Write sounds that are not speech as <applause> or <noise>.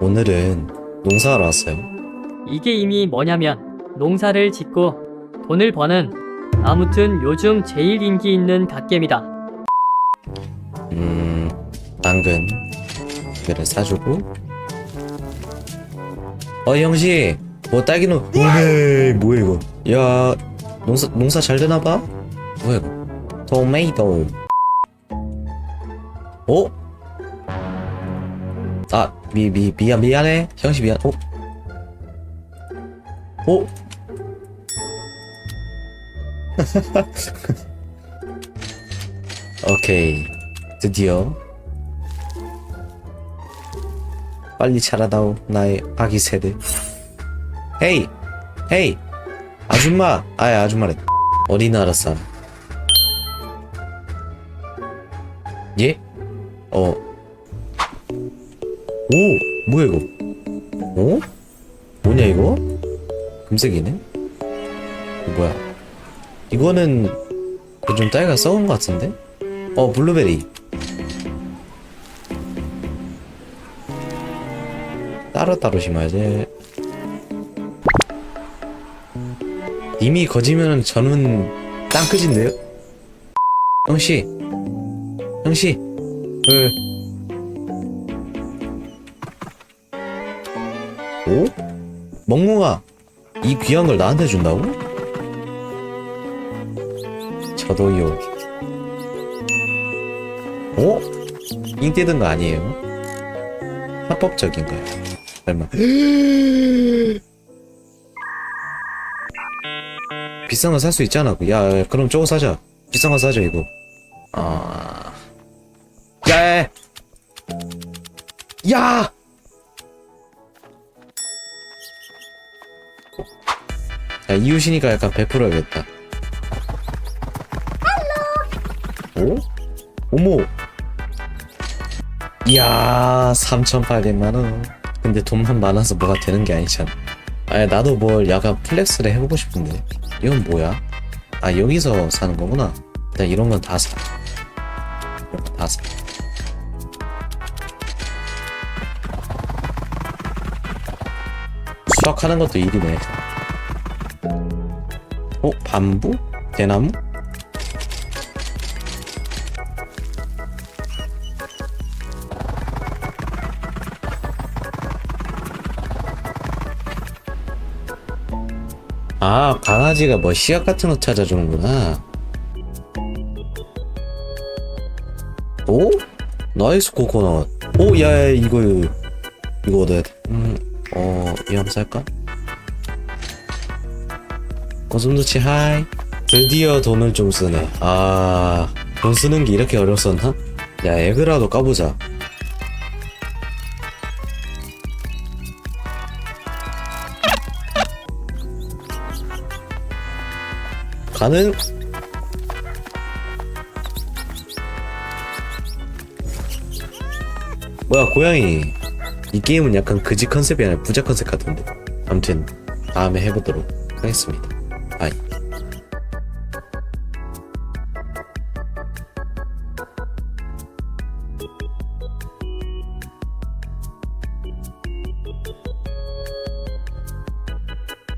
오늘은 농사하러 왔어요. 이게 이미 뭐냐면 농사를 짓고 돈을 버는 아무튼 요즘 제일 인기 있는 갓겜이다. 음, 당근 이거를 사주고. 어 형씨, 뭐 딸기는 오네 뭐야 이거? 야 농사 농사 잘 되나 봐? 뭐야 이거? 토메이토. 어? 아, 미, 미, 미안, 미안해. 형씨 미안. 어? 어? <laughs> 오케이. 드디어. 빨리 자라다오, 나의 아기 세대. 헤이! 헤이! 아줌마! 아야, 아줌마래. 어린나라 사람. 예? 어. 오! 뭐야, 이거? 어? 뭐냐, 이거? 금색이네? 이거 뭐야? 이거는 좀 딸기가 썩은 것 같은데? 어, 블루베리. 따로따로 심어야지. 이미 거지면 저는 땅크진데요? 형씨. 형씨. 왜? 오? 멍멍아. 이 귀한 걸 나한테 준다고? 저도요. 어? 잉 떼든 거 아니에요? 합법적인 거야. 설마. <gasps> 비싼 거 살 수 있잖아. 야, 야, 그럼 저거 사자. 비싼 거 사자, 이거. 아. 야! 야! 야! 야, 이웃이니까 약간 베풀어야겠다. 오? 어머! 이야, 3,800만원. 근데 돈만 많아서 뭐가 되는 게 아니잖아. 아니, 나도 뭘 약간 플렉스를 해보고 싶은데. 이건 뭐야? 아, 여기서 사는 거구나. 일단 이런 건 다 사. 이런 건 다 사. 수확 하는 것도 일이네. 어? 밤부? 대나무? 아, 강아지가 뭐 씨앗 같은 거 찾아주는구나. 오? 나이스 코코넛. 오, 야, 야, 이거, 이거 얻어야 돼. 음, 어, 이 한번 살까? 고슴도치 하이. 드디어 돈을 좀 쓰네. 아, 돈 쓰는 게 이렇게 어렵었나? 야, 에그라도 까보자. 가능? 뭐야 고양이 이 게임은 약간 그지 컨셉이 아니라 부자 컨셉 같은데. 아무튼 다음에 해보도록 하겠습니다. 바이